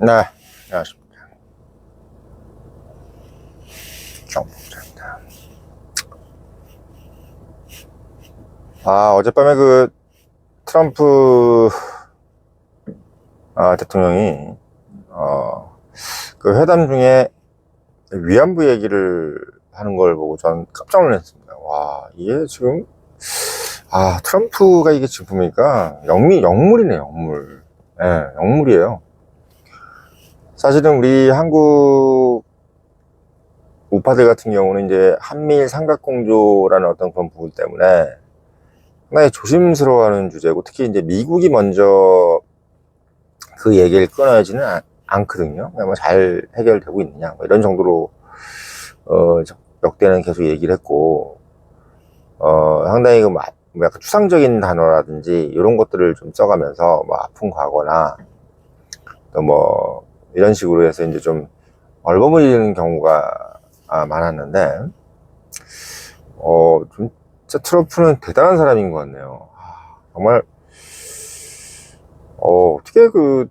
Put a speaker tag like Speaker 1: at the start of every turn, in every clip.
Speaker 1: 네, 안녕하십니까. 정부장입니다. 아, 어젯밤에 그 트럼프 아, 대통령이 어, 그 회담 중에 위안부 얘기를 하는 걸 보고 전 깜짝 놀랐습니다. 와, 이게 지금 아, 트럼프가 이게 지금 보니까 영미, 영물이네, 영물. 예, 네, 영물이에요. 사실은 우리 한국 우파들 같은 경우는 이제 한미일 삼각공조라는 어떤 그런 부분 때문에 상당히 조심스러워하는 주제고 특히 이제 미국이 먼저 그 얘기를 끊어야지는 않- 않거든요. 뭐 잘 해결되고 있느냐 뭐 이런 정도로 어, 저- 역대는 계속 얘기를 했고 어, 상당히 그 뭐 약간 추상적인 단어라든지 이런 것들을 좀 써가면서 뭐 아픈 과거나 또뭐 이런 식으로 해서 이제 좀 얼버무리는 경우가 아, 많았는데 어 진짜 트럼프는 대단한 사람인 것 같네요. 아, 정말 어 어떻게 그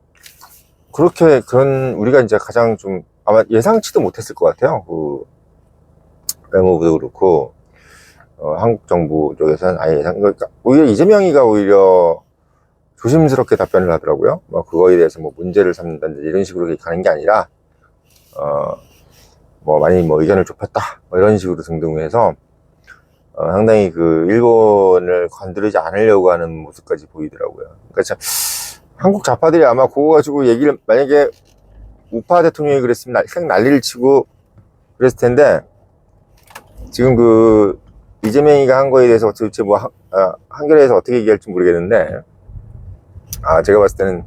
Speaker 1: 그렇게 그런 우리가 이제 가장 좀 아마 예상치도 못했을 것 같아요. 그 외무부도 그렇고 어, 한국 정부 쪽에서는 아예 예상 그러니까 오히려 이재명이가 오히려 조심스럽게 답변을 하더라고요. 뭐 그거에 대해서 뭐 문제를 삼는다든지 이런 식으로 가는 게 아니라 어 뭐 많이 뭐 의견을 좁혔다 뭐 이런 식으로 등등 해서 어, 상당히 그 일본을 건드리지 않으려고 하는 모습까지 보이더라고요. 그러니까 참 한국 좌파들이 아마 그거 가지고 얘기를 만약에 우파 대통령이 그랬으면 날- 생 난리를 치고 그랬을 텐데 지금 그 이재명이가 한 거에 대해서 도대체 뭐 한, 아, 한겨레에서 어떻게 얘기할지 모르겠는데 아 제가 봤을 때는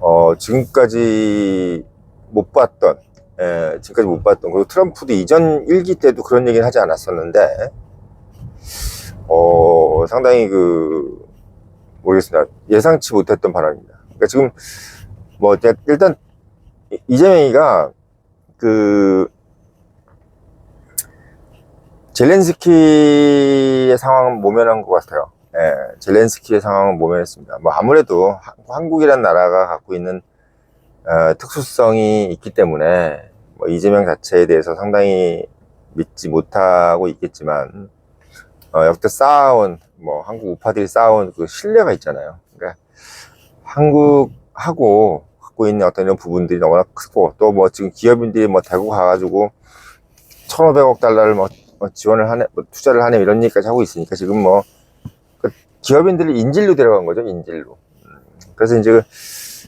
Speaker 1: 어 지금까지 못 봤던 예, 지금까지 못 봤던 그리고 트럼프도 이전 일기 때도 그런 얘기는 하지 않았었는데 어 상당히 그 모르겠습니다 예상치 못했던 발언입니다. 그러니까 지금 뭐 일단- 이재명이가 그 젤렌스키의 상황은 모면한 것 같아요. 예, 젤렌스키의 상황은 모면했습니다. 뭐 아무래도 하- 한국이란 나라가 갖고 있는 어, 특수성이 있기 때문에 뭐 이재명 자체에 대해서 상당히 믿지 못하고 있겠지만 어, 역대 쌓아온 뭐 한국 우파들이 쌓아온 그 신뢰가 있잖아요. 그러니까 한국하고 갖고 있는 어떤 이런 부분들이 너무나 크고 또 뭐 지금 기업인들이 뭐 대구 가가지고 1,500억 달러를 뭐, 뭐 지원을 하네, 뭐 투자를 하네 이런 얘기까지 하고 있으니까 지금 뭐그 기업인들이 인질로 데려간 거죠, 인질로. 음, 그래서 이제 그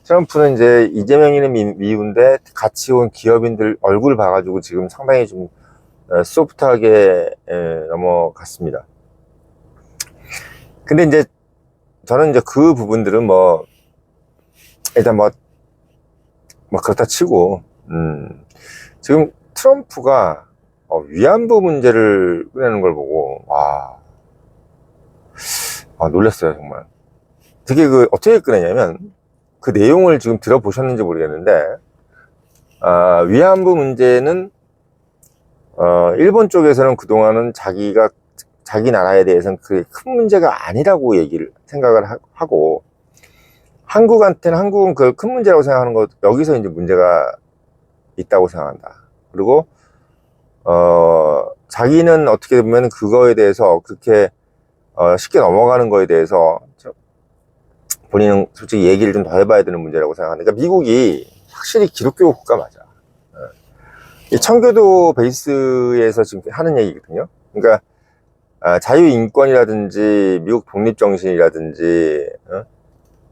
Speaker 1: 트럼프는 이제 이재명이는 미, 미운데 같이 온 기업인들 얼굴 봐가지고 지금 상당히 좀 어, 소프트하게 에, 넘어갔습니다. 근데 이제 저는 이제 그 부분들은 뭐 일단 뭐, 뭐 그렇다 치고 음, 지금 트럼프가 어, 위안부 문제를 꺼내는 걸 보고 와 아, 놀랐어요, 정말. 되게 그, 어떻게 꺼내냐면, 그 내용을 지금 들어보셨는지 모르겠는데, 아, 위안부 문제는, 어, 일본 쪽에서는 그동안은 자기가, 자기 나라에 대해서는 그게 큰 문제가 아니라고 얘기를, 생각을 하- 하고, 한국한테는 한국은 그큰 문제라고 생각하는 것, 여기서 이제 문제가 있다고 생각한다. 그리고, 어, 자기는 어떻게 보면 그거에 대해서 그렇게 어, 쉽게 넘어가는 거에 대해서 저- 본인은 솔직히 얘기를 좀 더 해봐야 되는 문제라고 생각하는데 그러니까 미국이 확실히 기독교 국가 맞아. 어. 이 청교도 베이스에서 지금 하는 얘기거든요. 그러니까 아, 자유인권이라든지 미국 독립정신이라든지 어?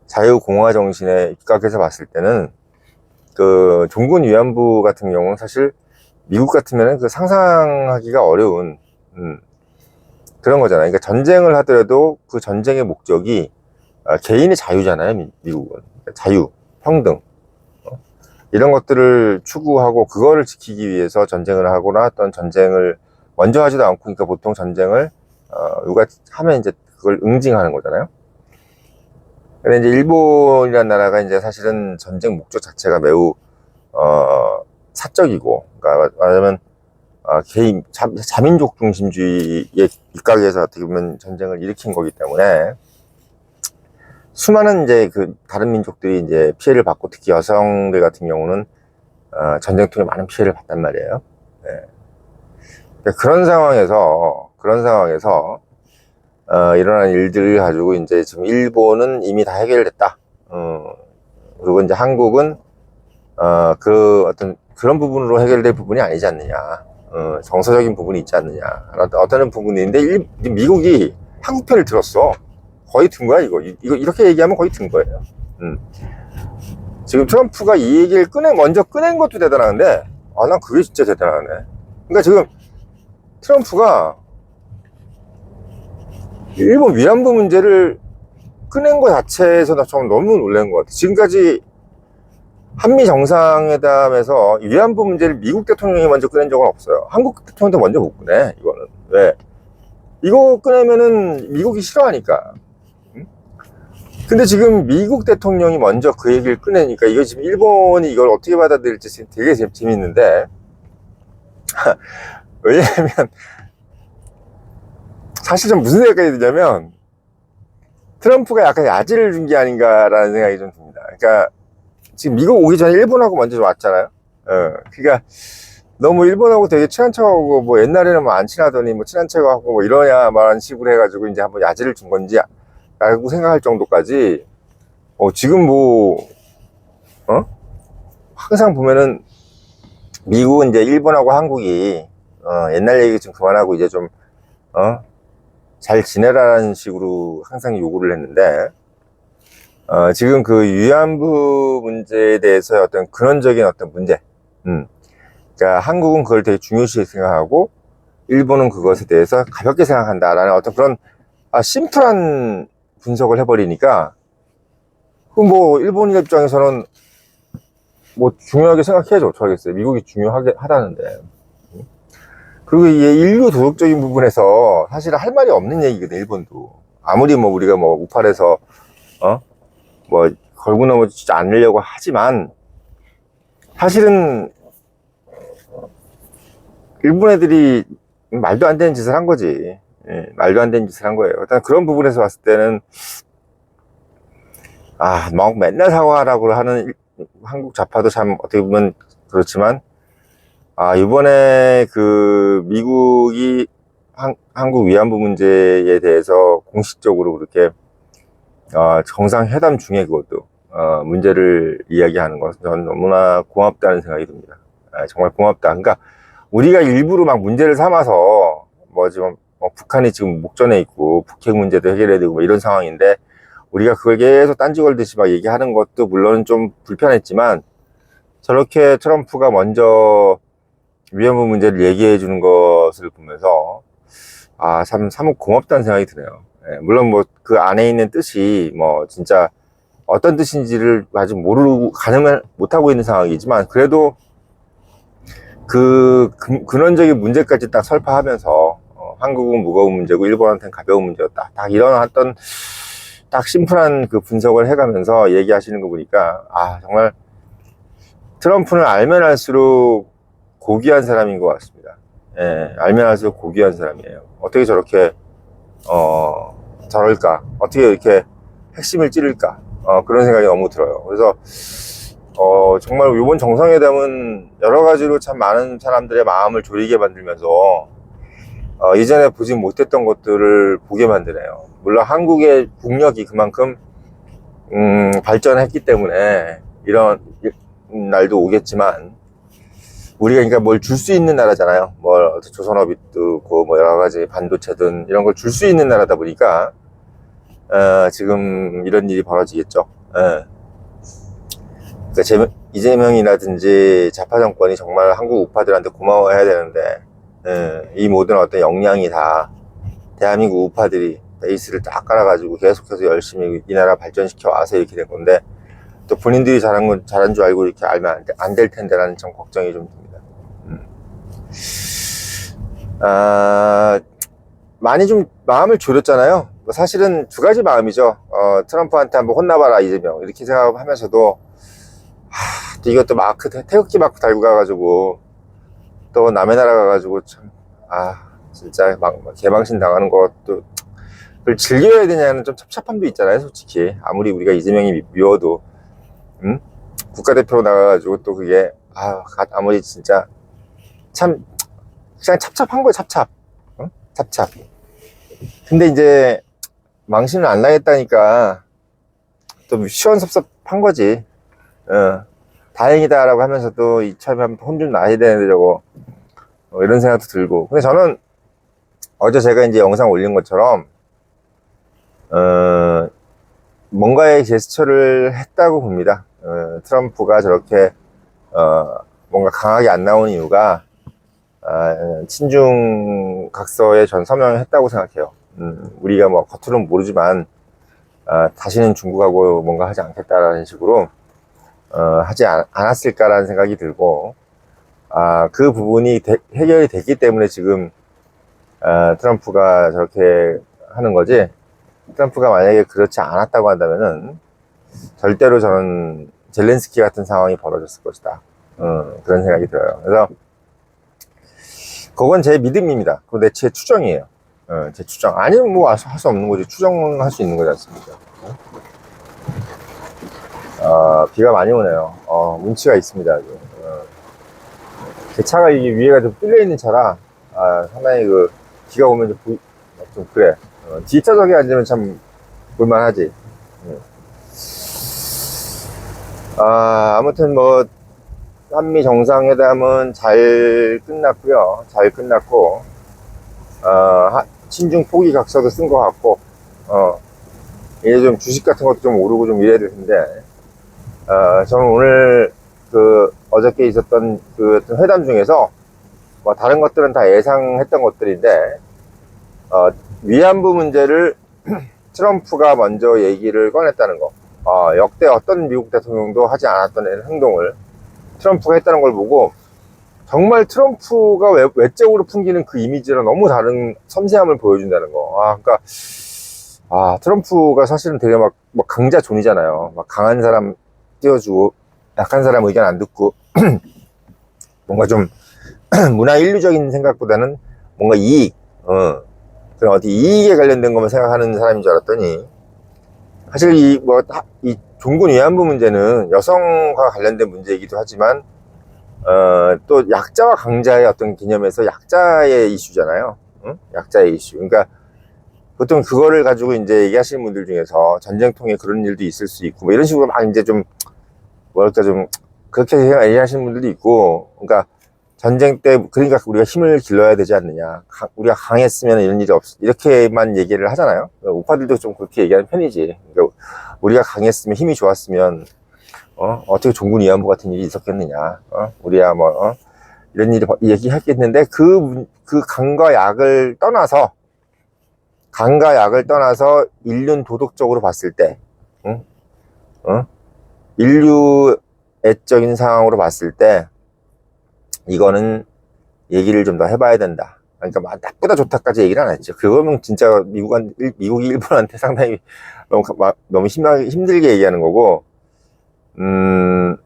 Speaker 1: 자유공화 정신에 입각해서 봤을 때는 그 종군 위안부 같은 경우는 사실 미국 같으면 그 상상하기가 어려운 음, 그런 거잖아요. 그러니까 전쟁을 하더라도 그 전쟁의 목적이 아, 개인의 자유잖아요. 미, 미국은 그러니까 자유, 평등 어? 이런 것들을 추구하고 그거를 지키기 위해서 전쟁을 하거나 어떤 전쟁을 먼저 하지도 않고 그러니까 보통 전쟁을 어, 누가 하면 이제 그걸 응징하는 거잖아요. 근데 이제 일본이라는 나라가 이제 사실은 전쟁 목적 자체가 매우 어, 사적이고, 그러니까 말하자면 어, 개인 자, 자민족 중심주의에 입각해서 어떻게 보면 전쟁을 일으킨 거기 때문에 수많은 이제 그 다른 민족들이 이제 피해를 받고 특히 여성들 같은 경우는 어, 전쟁통에 많은 피해를 봤단 말이에요. 예. 그러니까 그런 상황에서 그런 상황에서 어, 일어난 일들을 가지고 이제 지금 일본은 이미 다 해결됐다. 어, 그리고 이제 한국은 어, 그 어떤 그런 부분으로 해결될 부분이 아니지 않느냐. 어, 정서적인 부분이 있지 않느냐. 어떤 부분인데 일- 미국이 한국 편을 들었어. 거의 든 거야 이거. 이- 이거 이렇게 얘기하면 거의 든 거예요. 음. 지금 트럼프가 이 얘기를 꺼내 먼저 꺼낸 것도 대단한데, 아 난 그게 진짜 대단하네. 그러니까 지금 트럼프가 일본 위안부 문제를 꺼낸 것 자체에서 나좀 너무 놀란 것 같아. 지금까지 한미 정상회담에서 위안부 문제를 미국 대통령이 먼저 꺼낸 적은 없어요. 한국 대통령도 먼저 못 꺼내, 이거는. 왜? 이거 꺼내면은 미국이 싫어하니까. 응? 근데 지금 미국 대통령이 먼저 그 얘기를 꺼내니까 이거 지금 일본이 이걸 어떻게 받아들일지 지금 되게 재- 재밌는데. 왜냐면, 사실 좀 무슨 생각이 드냐면, 트럼프가 약간 야지를 준 게 아닌가라는 생각이 좀 듭니다. 그러니까, 지금 미국 오기 전에 일본하고 먼저 왔잖아요. 어, 그러니까 너무 일본하고 되게 친한 척하고 뭐 옛날에는 뭐 안 친하더니 뭐 친한 척하고 뭐 이러냐 말한 식으로 해가지고 이제 한번 야지를 준 건지 라고 생각할 정도까지 어, 지금 뭐 어? 항상 보면은 미국은 이제 일본하고 한국이 어, 옛날 얘기 좀 그만하고 이제 좀 어? 잘 지내라는 식으로 항상 요구를 했는데 어, 지금 그 위안부 문제에 대해서 어떤 근원적인 어떤 문제, 음. 그러니까 한국은 그걸 되게 중요시 생각하고 일본은 그것에 대해서 가볍게 생각한다라는 어떤 그런 아, 심플한 분석을 해버리니까 그뭐 일본인 입장에서는 뭐 중요하게 생각해야지 어떡하겠어요. 미국이 중요하게 하다는데. 음. 그리고 이 인류 도덕적인 부분에서 사실 할 말이 없는 얘기거든, 일본도. 아무리 뭐 우리가 뭐 우팔에서 어? 뭐 걸고 넘어지지 않으려고 하지만 사실은 일본 애들이 말도 안 되는 짓을 한 거지. 예, 말도 안 되는 짓을 한 거예요. 일단 그런 부분에서 봤을 때는 아, 막 맨날 사과하라고 하는 일- 한국 좌파도 참 어떻게 보면 그렇지만 아, 이번에 그 미국이 한, 한국 위안부 문제에 대해서 공식적으로 그렇게 어, 정상회담 중에 그것도 어, 문제를 이야기하는 것은 저는 너무나 고맙다는 생각이 듭니다. 아, 정말 고맙다. 그러니까 우리가 일부러 막 문제를 삼아서 뭐 지금 뭐 북한이 지금 목전에 있고 북핵 문제도 해결해야 되고 뭐 이런 상황인데 우리가 그걸 계속 딴지 걸듯이 막 얘기하는 것도 물론 좀 불편했지만 저렇게 트럼프가 먼저 위안부 문제를 얘기해 주는 것을 보면서 아, 참, 참 고맙다는 생각이 드네요. 예, 물론 뭐 그 안에 있는 뜻이 뭐 진짜 어떤 뜻인지를 아직 모르고 가늠을 못하고 있는 상황이지만 그래도 그 근- 근원적인 문제까지 딱 설파하면서 어, 한국은 무거운 문제고 일본한테는 가벼운 문제였다. 딱 이런 어떤 딱 심플한 그 분석을 해가면서 얘기하시는 거 보니까 아 정말 트럼프는 알면 알수록 고귀한 사람인 것 같습니다. 예, 알면 알수록 고귀한 사람이에요. 어떻게 저렇게 어 저럴까? 어떻게 이렇게 핵심을 찌를까? 어, 그런 생각이 너무 들어요. 그래서 어, 정말 이번 정상회담은 여러 가지로 참 많은 사람들의 마음을 졸이게 만들면서 어, 이전에 보지 못했던 것들을 보게 만드네요. 물론 한국의 국력이 그만큼 음, 발전했기 때문에 이런 날도 오겠지만 우리가 그러니까 뭘 줄 수 있는 나라잖아요. 뭘 조선업이도 있고 뭐 여러 가지 반도체든 이런 걸 줄 수 있는 나라다 보니까 어, 지금 이런 일이 벌어지겠죠. 예. 그러니까 제- 이재명이라든지 자파 정권이 정말 한국 우파들한테 고마워해야 되는데 예, 이 모든 어떤 역량이 다 대한민국 우파들이 베이스를 딱 깔아가지고 계속해서 열심히 이 나라 발전시켜 와서 이렇게 된 건데 또 본인들이 잘한 건 잘한 줄 알고 이렇게 알면 안 될 텐데라는 좀 걱정이 좀 듭니다. 음. 아, 많이 좀 마음을 졸였잖아요. 뭐 사실은 두 가지 마음이죠. 어, 트럼프한테 한번 혼나봐라 이재명 이렇게 생각하면서도 하, 또 이것도 마크 태- 태극기 마크 달고 가가지고 또 남의 나라 가가지고 참 아 진짜 막 개망신 당하는 것도 그걸 즐겨야 되냐는 좀 찹찹함도 있잖아요, 솔직히. 아무리 우리가 이재명이 미- 미워도, 음? 국가대표로 나가가지고 또 그게, 아, 가- 아무리 진짜, 참, 그냥 찹찹한 거예요, 찹찹. 응? 찹찹. 근데 이제, 망신을 안 나겠다니까, 또 시원섭섭한 거지. 어, 다행이다 라고 하면서도 이참에 혼좀 나야 되는데 저거, 어, 이런 생각도 들고. 근데 저는, 어제 제가 이제 영상 올린 것처럼, 어, 뭔가의 제스처를 했다고 봅니다. 어, 트럼프가 저렇게 어, 뭔가 강하게 안 나온 이유가 아, 친중 각서에 전 서명을 했다고 생각해요. 음, 우리가 뭐 겉으로는 모르지만 아, 다시는 중국하고 뭔가 하지 않겠다라는 식으로 어, 하지 않, 않았을까라는 생각이 들고 아, 그 부분이 대- 해결이 됐기 때문에 지금 아, 트럼프가 저렇게 하는 거지 트럼프가 만약에 그렇지 않았다고 한다면은 절대로 저는 젤렌스키 같은 상황이 벌어졌을 것이다. 어, 그런 생각이 들어요. 그래서 그건 제 믿음입니다. 내제 추정이에요. 어, 제 추정. 아니면 뭐 할 수 없는 거지. 추정할 수 있는 거지 않습니까? 어, 비가 많이 오네요. 어, 운치가 있습니다. 아주. 어. 제 차가 이게 위에가 좀 뚫려 있는 차라 아, 상당히 그 비가 오면 좀, 보- 좀 그래. 어, 뒷좌석에 앉으면 참 볼만하지. 음. 아, 아무튼 뭐, 한미 정상회담은 잘 끝났고요. 잘 끝났고, 어, 하- 친중 포기 각서도 쓴 것 같고, 어, 이제 좀 주식 같은 것도 좀 오르고 좀 이래야 될 텐데, 어, 저는 오늘 그 어저께 있었던 그 어떤 회담 중에서 뭐 다른 것들은 다 예상했던 것들인데, 어, 위안부 문제를 트럼프가 먼저 얘기를 꺼냈다는 거. 어, 역대 어떤 미국 대통령도 하지 않았던 행동을 트럼프가 했다는 걸 보고 정말 트럼프가 외, 외적으로 풍기는 그 이미지랑 너무 다른 섬세함을 보여준다는 거. 아, 그러니까 아, 트럼프가 사실은 되게 막, 막 강자 존이잖아요. 막 강한 사람 띄워주고 약한 사람 의견 안 듣고 뭔가 좀 문화 인류적인 생각보다는 뭔가 이익, 어, 그런 어디 이익에 관련된 것만 생각하는 사람인 줄 알았더니 사실 이 뭐 이 종군 위안부 문제는 여성과 관련된 문제이기도 하지만 어, 또 약자와 강자의 어떤 개념에서 약자의 이슈잖아요. 응? 약자의 이슈. 그러니까 보통 그거를 가지고 이제 얘기하시는 분들 중에서 전쟁통에 그런 일도 있을 수 있고 뭐 이런 식으로 막 이제 좀 뭐랄까 좀 그렇게 얘기하시는 분들도 있고 그러니까 전쟁 때 그러니까 우리가 힘을 길러야 되지 않느냐 강- 우리가 강했으면 이런 일이 없 이렇게만 얘기를 하잖아요 오빠들도 좀 그렇게 얘기하는 편이지 그러니까 우리가 강했으면 힘이 좋았으면 어 어떻게 종군 위안부 같은 일이 있었겠느냐 어 우리야 뭐 어? 이런 일이 버- 얘기했겠는데 그 문- 그 강과 약을 떠나서 강과 약을 떠나서 인륜 도덕적으로 봤을 때 응? 어? 인류 애적인 상황으로 봤을 때 이거는 얘기를 좀 더 해봐야 된다. 그러니까 막 나쁘다 좋다까지 얘기를 안 했죠. 그거면 진짜 미국한, 일- 미국이 일본한테 상당히 너무, 너무 심하게, 힘들게 얘기하는 거고, 음,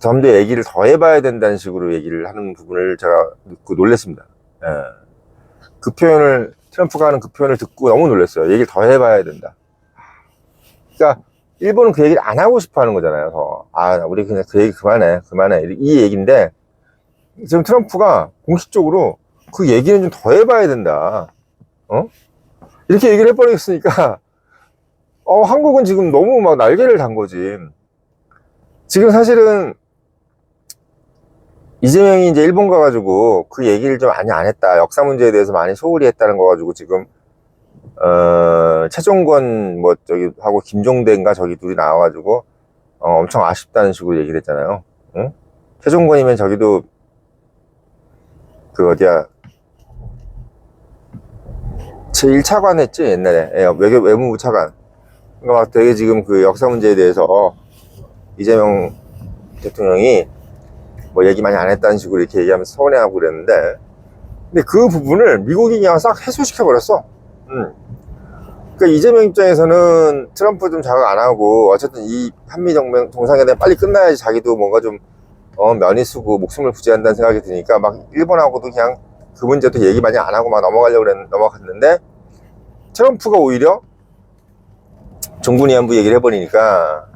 Speaker 1: 좀 더 얘기를 더 해봐야 된다는 식으로 얘기를 하는 부분을 제가 듣고 놀랐습니다. 예. 그 표현을, 트럼프가 하는 그 표현을 듣고 너무 놀랐어요. 얘기를 더 해봐야 된다. 그러니까, 일본은 그 얘기를 안 하고 싶어 하는 거잖아요. 더. 아, 우리 그냥 그 얘기 그만해. 그만해. 이 얘기인데, 지금 트럼프가 공식적으로 그 얘기는 좀 더 해봐야 된다. 어? 이렇게 얘기를 해버리겠으니까, 어, 한국은 지금 너무 막 날개를 단 거지. 지금 사실은, 이재명이 이제 일본 가가지고 그 얘기를 좀 많이 안 했다. 역사 문제에 대해서 많이 소홀히 했다는 거 가지고 지금, 어, 최종권 뭐 저기 하고 김종대인가 저기 둘이 나와가지고, 어, 엄청 아쉽다는 식으로 얘기를 했잖아요. 응? 최종권이면 저기도 그 어디야? 제 1차관 했지 옛날에. 예, 외교 외무부 차관. 그러니까 막 되게 지금 그 역사 문제에 대해서 이재명 대통령이 뭐 얘기 많이 안 했다는 식으로 이렇게 얘기하면서 서운해하고 그랬는데 근데 그 부분을 미국이 그냥 싹 해소시켜 버렸어. 음. 그러니까 이재명 입장에서는 트럼프 좀 자극 안 하고 어쨌든 이 한미 정명 정상회담 빨리 끝나야지 자기도 뭔가 좀 어, 면이 쓰고 목숨을 부지한다는 생각이 드니까 막 일본하고도 그냥 그 문제도 얘기 많이 안 하고 막 넘어가려고 그랬, 넘어갔는데 트럼프가 오히려 종군 위안부 얘기를 해버리니까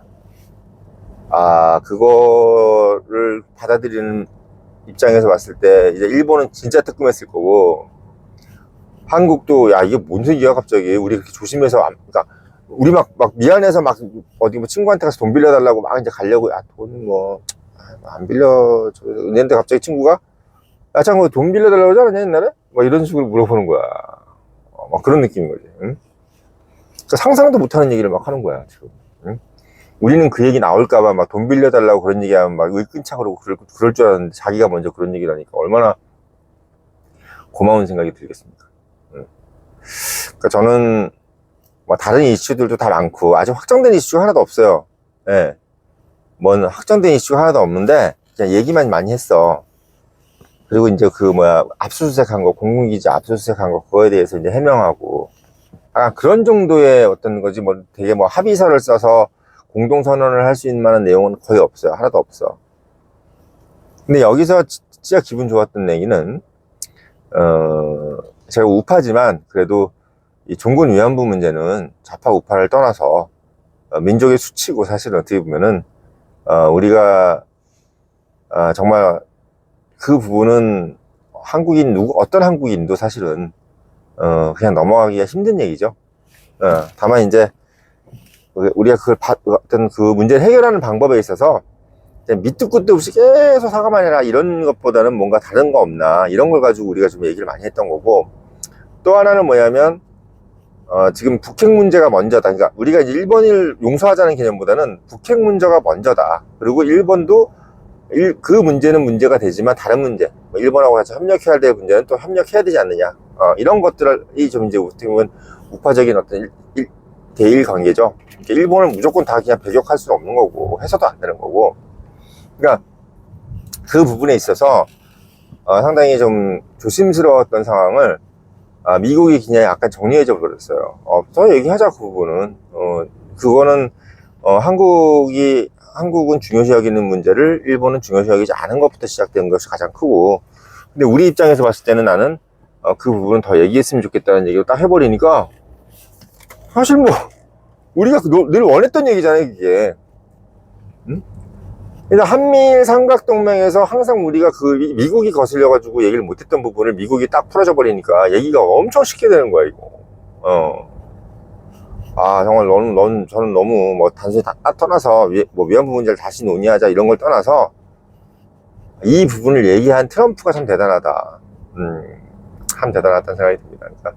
Speaker 1: 아 그거를 받아들이는 입장에서 봤을 때 이제 일본은 진짜 뜨끔했을 거고 한국도 야 이게 뭔 소리야 갑자기? 우리 그렇게 조심해서 안, 그러니까 우리 막 막 미안해서 막 어디 뭐 친구한테 가서 돈 빌려달라고 막 이제 가려고 야돈뭐 안 빌려 근데 갑자기 친구가 야 잠깐 돈 빌려달라고 하지 않았냐 옛날에 막 이런 식으로 물어보는 거야 어, 막 그런 느낌인 거지 응? 그러니까 상상도 못하는 얘기를 막 하는 거야 지금 응? 우리는 그 얘기 나올까봐 막 돈 빌려달라고 그런 얘기하면 막 의끈차 그러고 그럴, 그럴 줄 알았는데 자기가 먼저 그런 얘기를 하니까 얼마나 고마운 생각이 들겠습니까 응? 그러니까 저는 뭐 다른 이슈들도 다 많고 아직 확정된 이슈가 하나도 없어요. 예. 뭔 확정된 이슈가 하나도 없는데 그냥 얘기만 많이 했어. 그리고 이제 그 뭐야 압수수색한 거 공공기지 압수수색한 거 그거에 대해서 이제 해명하고 아 그런 정도의 어떤 거지 뭐 되게 뭐 합의서를 써서 공동선언을 할 수 있는 만한 내용은 거의 없어요. 하나도 없어. 근데 여기서 지- 진짜 기분 좋았던 얘기는 어 제가 우파지만 그래도 이 종군 위안부 문제는 좌파 우파를 떠나서 어, 민족의 수치고 사실 어떻게 보면은 어, 우리가 아, 정말 그 부분은 한국인 누구 어떤 한국인도 사실은 어, 그냥 넘어가기가 힘든 얘기죠. 어, 다만 이제 우리가 그걸 바- 어떤 그 문제를 해결하는 방법에 있어서 밑도 끝도 없이 계속 사과만 해라 이런 것보다는 뭔가 다른 거 없나 이런 걸 가지고 우리가 좀 얘기를 많이 했던 거고 또 하나는 뭐냐면 어, 지금 북핵 문제가 먼저다. 그러니까 우리가 이제 일본을 용서하자는 개념보다는 북핵 문제가 먼저다. 그리고 일본도 일, 그 문제는 문제가 되지만 다른 문제, 뭐 일본하고 같이 협력해야 될 문제는 또 협력해야 되지 않느냐. 어, 이런 것들이 좀 이제 어떻게 보면 우파적인 어떤 일, 일, 대일 관계죠. 그러니까 일본을 무조건 다 그냥 배격할 수는 없는 거고 해서도 안 되는 거고. 그러니까 그 부분에 있어서 어, 상당히 좀 조심스러웠던 상황을 아, 미국이 그냥 약간 정리해져 버렸어요. 어, 더 얘기하자, 그 부분은. 어, 그거는, 어, 한국이, 한국은 중요시 여기는 문제를 일본은 중요시 여기지 않은 것부터 시작된 것이 가장 크고. 근데 우리 입장에서 봤을 때는 나는, 어, 그 부분은 더 얘기했으면 좋겠다는 얘기를 딱 해버리니까, 사실 뭐, 우리가 그 노- 늘 원했던 얘기잖아요, 그게. 응? 일단 한미일 삼각동맹에서 항상 우리가 그 미- 미국이 거슬려가지고 얘기를 못했던 부분을 미국이 딱 풀어져 버리니까 얘기가 엄청 쉽게 되는 거야 이거. 어. 아 정말 너는 넌 저는 너무 뭐 단순히 다, 다 떠나서 위, 뭐 위안부 문제를 다시 논의하자 이런 걸 떠나서 이 부분을 얘기한 트럼프가 참 대단하다. 음, 참 대단하다는 생각이 듭니다. 그러니까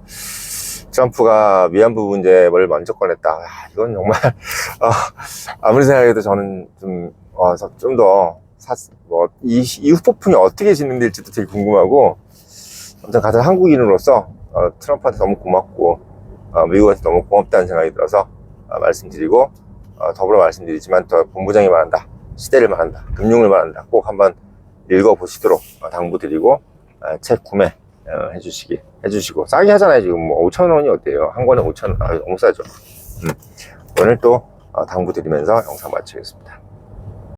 Speaker 1: 트럼프가 위안부 문제를 먼저 꺼냈다. 아, 이건 정말 아, 아무리 생각해도 저는 좀, 어, 좀더 뭐, 이, 이 후폭풍이 어떻게 진행될지도 되게 궁금하고, 아무튼 같은 한국인으로서, 어, 트럼프한테 너무 고맙고, 어, 미국한테 너무 고맙다는 생각이 들어서, 어, 말씀드리고, 어, 더불어 말씀드리지만, 더 본부장이 말한다. 시대를 말한다. 금융을 말한다. 꼭 한번 읽어보시도록 어, 당부드리고, 어, 책 구매, 어, 해주시기, 해주시고, 싸게 하잖아요. 지금 뭐, 5천 원이 어때요? 한 권에 5천 원. 아, 너무 싸죠. 음. 오늘 또 어, 당부드리면서 영상 마치겠습니다.